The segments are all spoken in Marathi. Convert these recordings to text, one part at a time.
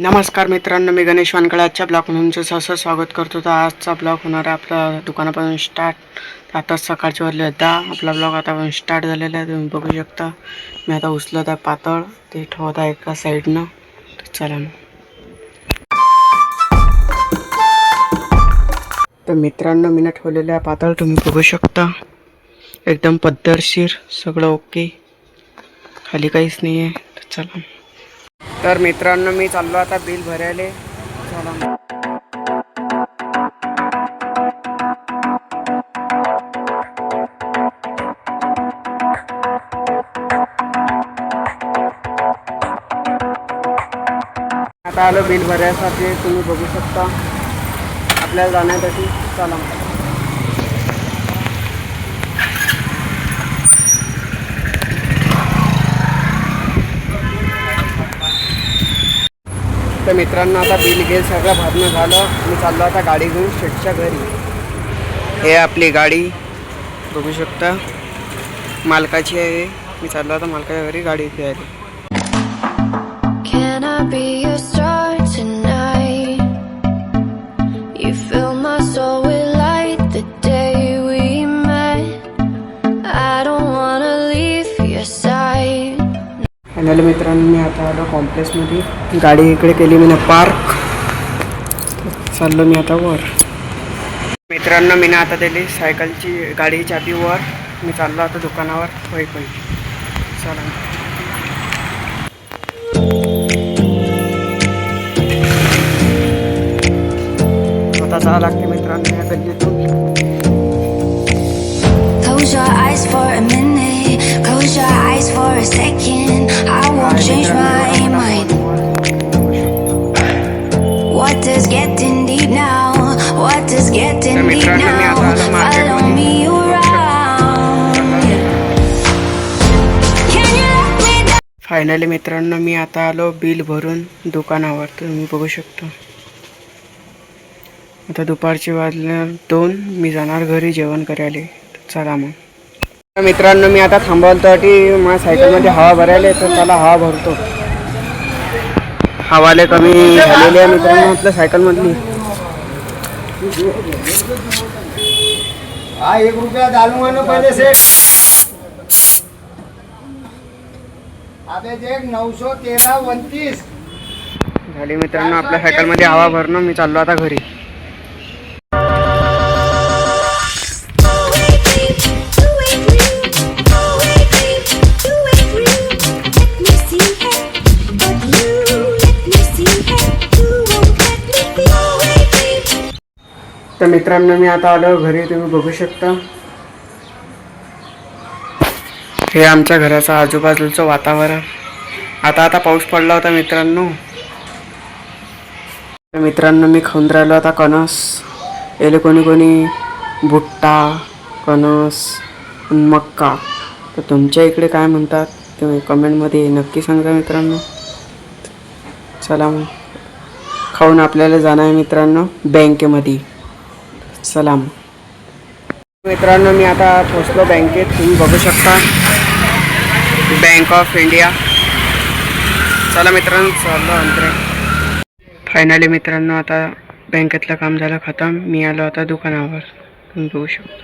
नमस्कार मित्रांनो मी गणेश वानकडे आजच्या ब्लॉग म्हणून सहसं स्वागत करतो. तर आजचा ब्लॉग होणार आहे आपला दुकानापासून स्टार्ट. आताच सकाळचे वाजले दहा. आपला ब्लॉग आता स्टार्ट झालेला आहे. तुम्ही बघू शकता. मी आता उचलत आहे पातळ. ते ठेवत आहे एका साईडनं. तर चला मग तर मित्रांनो मी ठेवलेलं आहे पातळ. तुम्ही बघू शकता. एकदम पद्धतशीर. सगळं ओके. खाली काहीच नाही आहे तर चला तर मित्रांनो मी चाललो आता बिल भरायले. चला. आता आलो बिल भरायसाठी तुम्ही बघू शकता. आपल्याला जाण्यासाठी. चला. तर मित्रांनो आता बिल गेल सगळं भरणं झालं. मी चाललो आता गाडी घेऊन शेटच्या घरी. हे आपली गाडी बघू शकता. मालकाची आहे. मी चाललो आता मालकाच्या घरी गाडी घ्यायला Can I be your star tonight? You fill my soul finally मित्रांनो मी आता आलो कॉम्प्लेक्समध्ये गाडी इकडे केली मी पार्क चाललो मी आता वर. मित्रांनो मी आता दिली सायकलची गाडी चाबी वर. मी चाललो आता दुकानावर. होय पण चला. आता जावं लागते मित्रांनो या गल्लीतून. Does getting deep now? What does getting deep now? Follow me around. Finally मित्रांनो मी आता आलो बिल भरून दुकानावर तुम्ही बघू शकता. आता दुपारची वाजल्या दोन. मी जाणार घरी जेवण करायला. चला मग. तर मित्रांनो मी आता थांबवण्यासाठी माझ्या सायकलमध्ये हवा भरायला तर चला हवा भरतो. हवाले कमी झालेली आहे मित्रांनो आपल्या सायकलमधली. हा एक रुपया मानो पहले से आता देख नऊशे तेरा उनतीस. झाली मित्रांनो आपल्या सायकलमध्ये हवा भरणं मी चाललो आता घरी. तर मित्रांनो मी आता आलो घरी तुम्ही बघू शकता. हे आमच्या घराचं आजूबाजूचं वातावरण. आता आता पाऊस पडला होता मित्रांनो. तर मित्रांनो मी खाऊन राहिलो आता कणस. याले कोणी कोणी भुट्टा कणस मक्का. तर तुमच्या इकडे काय म्हणतात तुम्ही कमेंटमध्ये नक्की सांगा मित्रांनो. चला मग. खाऊन आपल्याला जाणं आहे मित्रांनो बँकेमध्ये. सलाम. मित्रांनो मी आता पोचलो बँकेत. तुम्ही बघू शकता. बँक ऑफ इंडिया चला मित्रांनो चाललो अंतरे. फायनली मित्रांनो आता बँकेतलं काम झालं खतम. मी आलो आता दुकानावर. तुम्ही बघू शकता.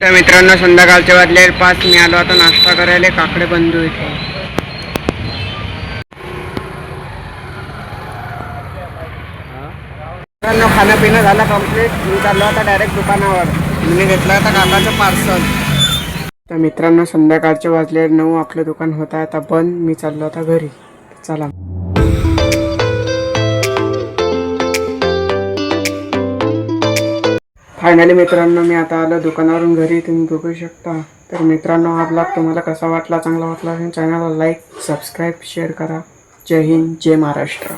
तर मित्रांनो संध्याकाळचे वाजले पाच. मी आलो आता नाश्ता करायला. काकडे बंधू इथे खाणं पिणं झालं कंप्लीट मी चाललो आता डायरेक्ट दुकानावर. मी घेतलं आता काकाचं पार्सल तर मित्रांनो संध्याकाळचे वाजले नऊ आपलं दुकान होतं आता बंद. मी चाललो आता घरी. चला. फायनली मित्रांनो मी आता आलो दुकानावरून घरी. तुम्ही बघू शकता. तर मित्रांनो हा ब्लॉग तुम्हाला कसा वाटला चांगला वाटला चॅनलला लाईक सबस्क्राईब शेअर करा. जय हिंद जय महाराष्ट्र.